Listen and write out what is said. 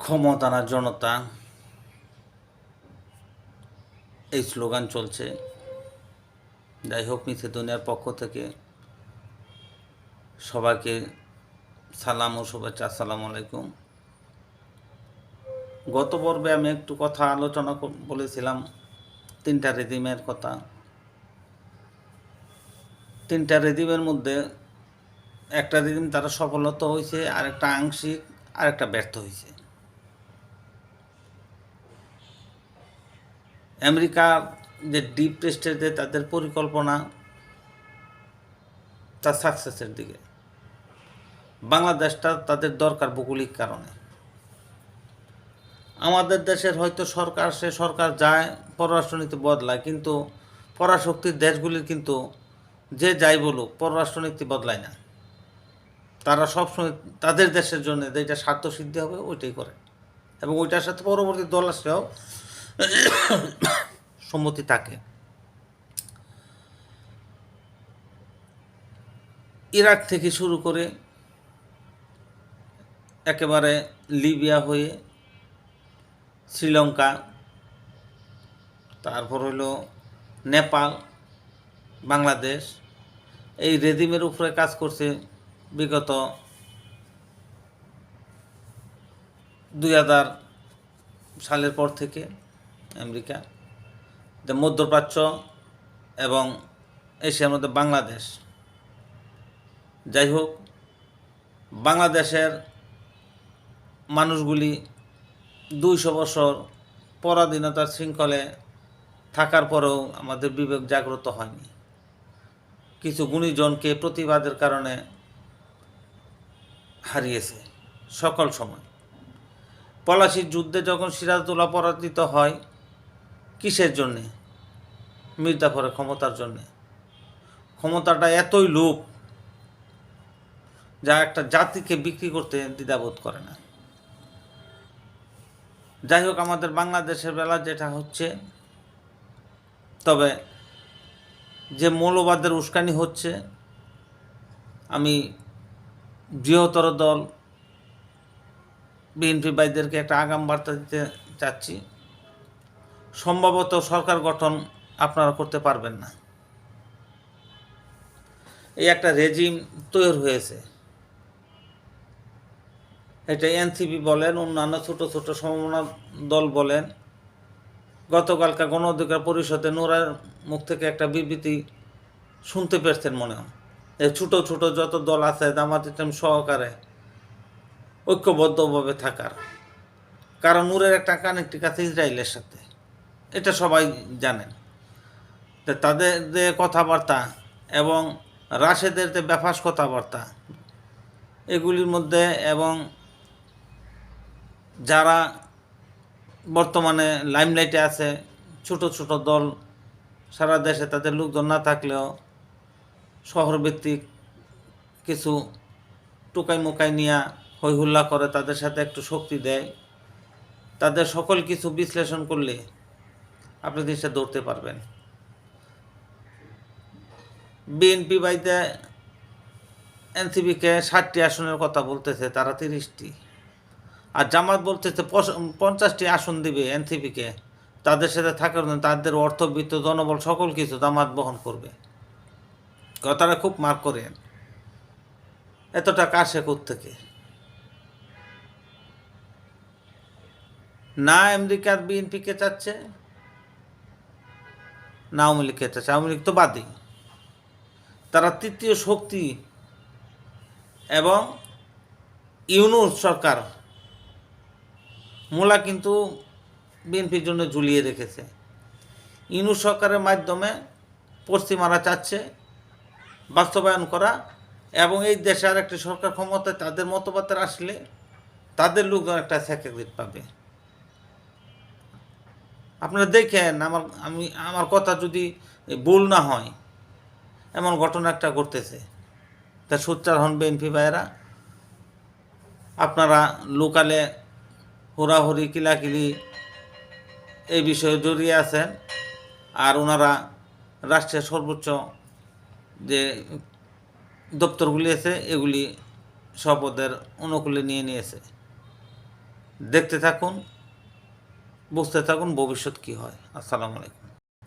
ক্ষমতানা জনতা। এই স্লোগান চলছে। যাই হোক মিথে দুনিয়ার পক্ষ থেকে সবাইকে সালাম ও শুভেচ্ছা, আসসালামু আলাইকুম। গত পর্বে আমি একটু কথা আলোচনা বলেছিলাম তিনটা রেদিমের কথা। তিনটা রেদিমের মধ্যে একটা রেদিম তারা সফলতা হয়েছে আর একটা আংশিক আর একটা ব্যর্থ হয়েছে। আমেরিকার যে ডিপ টেস্টের যে তাদের পরিকল্পনা, তার সাকসেসের দিকে। বাংলাদেশটা তাদের দরকার ভৌগোলিক কারণে। আমাদের দেশের হয়তো সরকার, সে সরকার যায়, পররাষ্ট্রনীতি বদলায়, কিন্তু পরাশক্তির দেশগুলির কিন্তু যে যাই বলুক, পররাষ্ট্রনীতি বদলায় না। তারা সবসময় তাদের দেশের জন্য যেটা স্বার্থ সিদ্ধি হবে, ওইটাই করে। এবং ওইটার সাথে পরবর্তী দল আসলেও সম্মতি থাকে। ইরাক থেকে শুরু করে একেবারে লিবিয়া হয়ে শ্রীলঙ্কা, তারপর হলো নেপাল, বাংলাদেশ। এই রেজিমের উপরে কাজ করছে বিগত দুই হাজার সালের পর থেকে। আমেরিকা যে মধ্যপ্রাচ্য এবং এশিয়ার মধ্যে বাংলাদেশ। যাই হোক, বাংলাদেশের মানুষগুলি দুইশো বছর পরাধীনতার শৃঙ্খলে থাকার পরেও আমাদের বিবেক জাগ্রত হয়নি। কিছু গুণীজনকে প্রতিবাদের কারণে হারিয়েছে সকল সময়। পলাশির যুদ্ধে যখন সিরাজদৌল্লা পরাজিত হয় কিসের জন্যে? মির্জাফরের ক্ষমতার জন্যে। ক্ষমতাটা এতই লোভ যা একটা জাতিকে বিক্রি করতে দ্বিধাবোধ করে না। যাই হোক, আমাদের বাংলাদেশের বেলা যেটা হচ্ছে, তবে যে মৌলবাদের উস্কানি হচ্ছে, আমি বৃহত্তর দল, বিএনপি ভাইদেরকে একটা আগাম বার্তা দিতে চাচ্ছি। সম্ভবত সরকার গঠন আপনারা করতে পারবেন না। এই একটা রেজিম তৈরি হয়েছে। এটা এনসিপি বলেন, অন্যান্য ছোট ছোট সমমনা দল বলেন। গতকালকার গণ অধিকার পরিষদে নোরার মুখ থেকে একটা বিবৃতি শুনতে পেরেছেন মনে হয়। এই ছোট ছোট যত দল আছে, জামাত ইসলাম সহকারে ঐক্যবদ্ধভাবে থাকার। কারণ নূরের একটা কানেক্টিক আছে ইসরায়েলের সাথে। এটা সবাই জানেন। তাদের যে কথাবার্তা এবং রাশেদের যে ব্যাপাস কথাবার্তা, এগুলির মধ্যে এবং যারা বর্তমানে লাইমলাইটে আছে, ছোট ছোট দল সারা দেশে তাদের লোকজন না থাকলেও শহরভিত্তিক কিছু টুকাই মুকাই নিয়ে হইহুল্লা করে তাদের সাথে একটু শক্তি দেয়। তাদের সকল কিছু বিশ্লেষণ করলে আপনি জিনিসটা ধরতে পারবেন। বিএনপি বাইতে এনসিবিকে ষাটটি আসনের কথা বলতেছে, তারা তিরিশটি। আর জামাত বলতেছে পঞ্চাশটি আসন দিবে এনসিপিকে। তাদের সাথে থাকার জন্য তাদের অর্থবিত্ত জনবল সকল কিছু জামাত বহন করবে। কথাটা খুব মার্ক করেন এত টাকা আসে থেকে না আমেরিকার বিএনপিকে চাচ্ছে? না আওয়ামী লীগকে চাচ্ছে আওয়ামী লীগ তো বাদই। তারা তৃতীয় শক্তি এবং ইউনুস সরকার। মূলা কিন্তু বিএনপির জন্য ঝুলিয়ে রেখেছে। ইউনুস সরকারের মাধ্যমে পশ্চিমারা চাচ্ছে বাস্তবায়ন করা এবং এই দেশে আর একটি সরকার ক্ষমতায় তাদের মতবাদের আসলে তাদের লোকজন একটা স্যাক্রিফাইস পাবে। আপনারা দেখেন, আমার, আমি, আমার কথা যদি ভুল না হয়, এমন ঘটনা একটা ঘটতেছে। তা সোচ্চার হন বিএনপি ভাইয়েরা। আপনারা লোকালে হুড়াহুড়ি, কিলাকিলি এই বিষয়ে জড়িয়ে আছেন। আর ওনারা রাষ্ট্রের সর্বোচ্চ যে দপ্তরগুলি আছে, এগুলি শপথের অনুকূলে নিয়ে নিয়েছে। দেখতে থাকুন। বুঝতে থাকুন ভবিষ্যৎ কী হয়। আসসালামু আলাইকুম।